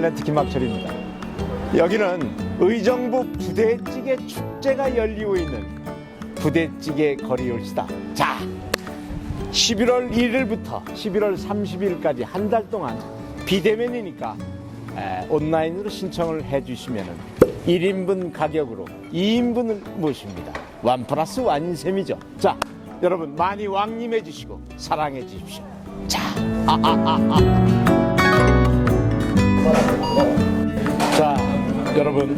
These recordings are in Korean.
멘트 김학철입니다. 여기는 의정부 부대찌개 축제가 열리고 있는 부대찌개 거리올시다. 자, 11월 1일부터 11월 30일까지 한 달 동안 비대면이니까 에, 온라인으로 신청을 해주시면 1인분 가격으로 2인분을 모십니다. 완 플러스 완인 셈이죠. 자, 여러분 많이 왕림해 주시고 사랑해 주십시오. 자, 아, 자, 여러분,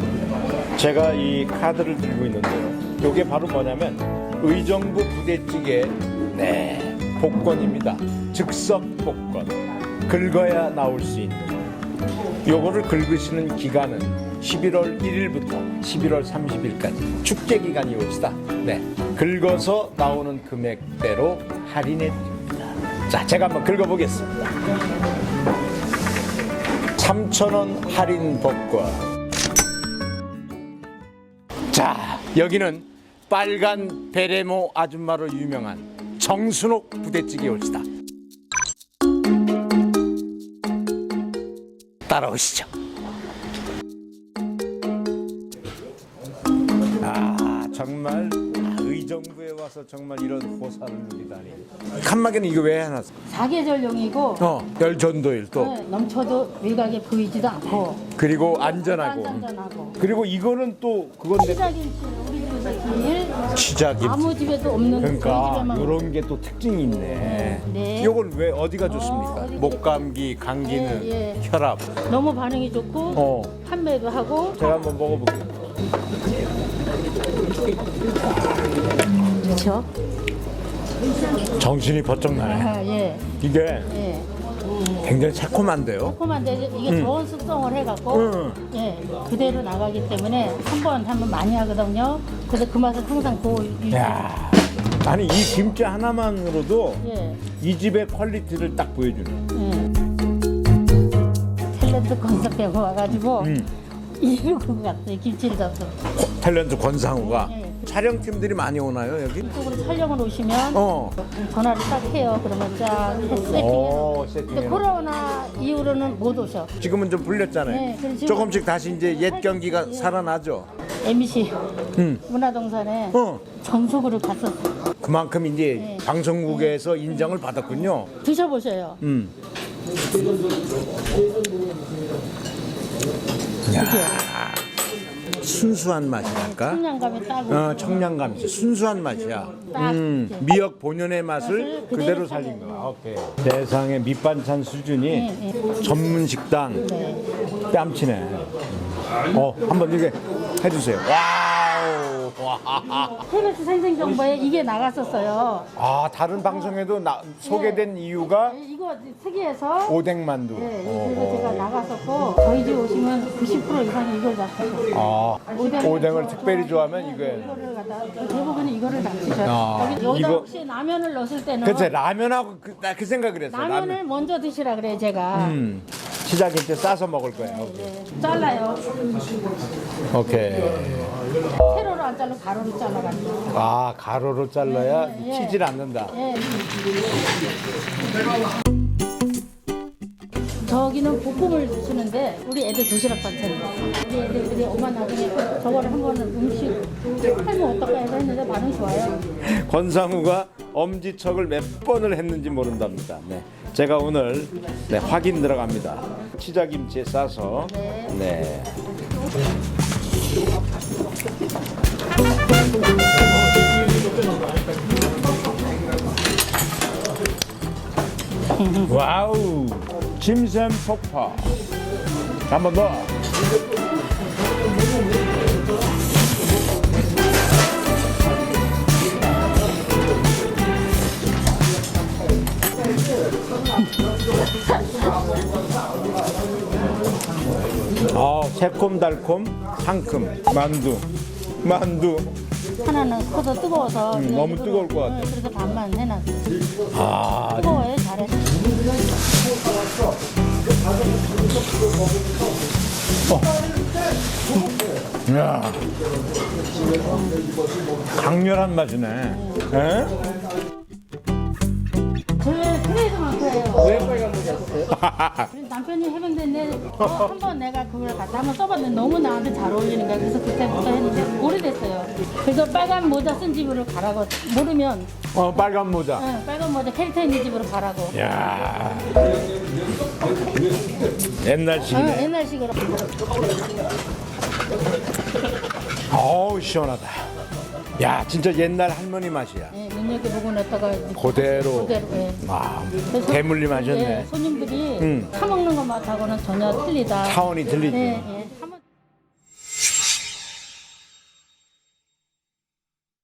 제가 이 카드를 들고 있는데요. 이게 바로 뭐냐면 의정부 부대찌개 네 복권입니다. 즉석 복권. 긁어야 나올 수 있는. 요거를 긁으시는 기간은 11월 1일부터 11월 30일까지 축제 기간이 옵시다. 네, 긁어서 나오는 금액대로 할인해 드립니다. 자, 제가 한번 긁어보겠습니다. 3,000원 할인 복권. 자, 여기는 빨간 베레모 아줌마로 유명한 정순옥 부대찌개 올시다. 따라오시죠. 아, 정말 의 정부에 와서 정말 이런 호사를 누리다니. 칸막이는 이거 왜 해놨어? 사계절용이고 어, 열전도일 또. 네, 넘쳐도 외곽에 보이지도 않고 그리고 안전하고. 안전하고 그리고 이거는 또 그건데 시작임치 우리 집에서 제일 치자김치. 아무 집에도 없는 그러니까 집에만 이런 게 또 특징이 있네. 네. 이건 왜 어디가 좋습니까? 어디 목감기, 감기는 예, 예. 혈압. 너무 반응이 좋고 어, 판매도 하고 제가 한번 먹어볼게요. 그렇죠. 정신이 번쩍 나네. 아, 예, 이게 예. 굉장히 새콤한데요. 새콤한데 이게 좋은 숙성을 해갖고 음. 예 그대로 나가기 때문에 한 번 하면 많이 하거든요. 그래서 그 맛은 항상 고 유지. 야, 아니 이 김치 하나만으로도 예, 이 집의 퀄리티를 딱 보여주네. 예. 탤런트 콘서트 배우 와가지고 음. 이러고 갔어요 김치를 잡서. 탤런트 권상우가 예. 촬영팀들이 많이 오나요 여기? 이쪽으로 촬영을 오시면 어. 전화를 딱 해요. 그러면 세팅해. 오, 근데 세팅해. 코로나 이후로는 못 오셔. 지금은 좀 풀렸잖아요. 네, 지금- 조금씩 다시 이제 옛 경기가 예. 살아나죠. MBC 음. 문화동산에 어. 전속으로 갔었어요. 그만큼 이제 네. 방송국에서 인정을 받았군요. 드셔보셔요. 음. 순수한 맛이랄까? 청량감이 어, 청량감이지. 순수한 맛이야. 딱 음, 이렇게. 미역 본연의 맛을 그대로 살린. 거야. 오케이. 세상에 밑반찬 수준이 네, 전문 식당 네. 뺨치네. 어, 한번 이게 해주세요. 와우. 와. KBS 생생정보에 이게 나갔었어요. 아, 다른 방송에도 나, 소개된 이유가 네, 이거 특이해서 오뎅만두. 네, 어, 그래서 제가 어. 나갔었고 저희 집 오시면 90% 이상이 이걸 잡수셔요. 아, 오뎅을 특별히 좋아하면 네, 이거에. 이거를 갖다 대부분은 이거를 잡수셔요. 아, 여기 여기다 이거- 혹시 라면을 넣었을 때는 그치, 라면하고 그, 나 그 생각을 했어. 라면을 라면. 먼저 드시라 그래 제가. 음, 시작인때 싸서 먹을 거야. 네, 잘라요. 오케이. 세로로 안 자르고 가로로 잘라가지고. 아, 가로로 잘라야 네, 예. 튀질 않는다. 예. 저기는 볶음을 주시는데 우리 애들 도시락 반찬이에요. 우리 애들들이 엄마 나중에 저거를 한 번은 음식 할면 어떨까 해서 했는데 반응 좋아요. 권상우가 엄지척을 몇 번을 했는지 모른답니다. 네. 제가 오늘 네, 확인 들어갑니다. 치자김치에 싸서 네. 네. 와우 짐샘 폭파 한 번 더. 아 새콤달콤 상큼 만두 만두 하나는 커서 뜨거워서 음, 너무 뜨거울 것 같아. 응, 그래서 반만 해놨어요. 아 뜨거워요 잘해. 야 강렬한 맛이네 에? 남편이 해병대인데 어, 한번 내가 그걸 갖다 한번 써봤는데 너무 나한테 잘 어울리는 거야. 그래서 그때부터 했는데 오래됐어요. 그래서 빨간 모자 쓴 집으로 가라고 모르면 어, 빨간 모자. 응, 빨간 모자 캐릭터 있는 집으로 가라고. 야 응, 옛날식이네. 옛날식으로. 어우, 시원하다. 야, 진짜 옛날 할머니 맛이야. 예, 눈여겨보고 냈다가 이제 그대로. 그대로. 예. 아, 그래서 대물림 예, 하셨네. 손님들이 응. 사 먹는 것 맛하고는 전혀 틀리다. 차원이 들리지. 예, 예.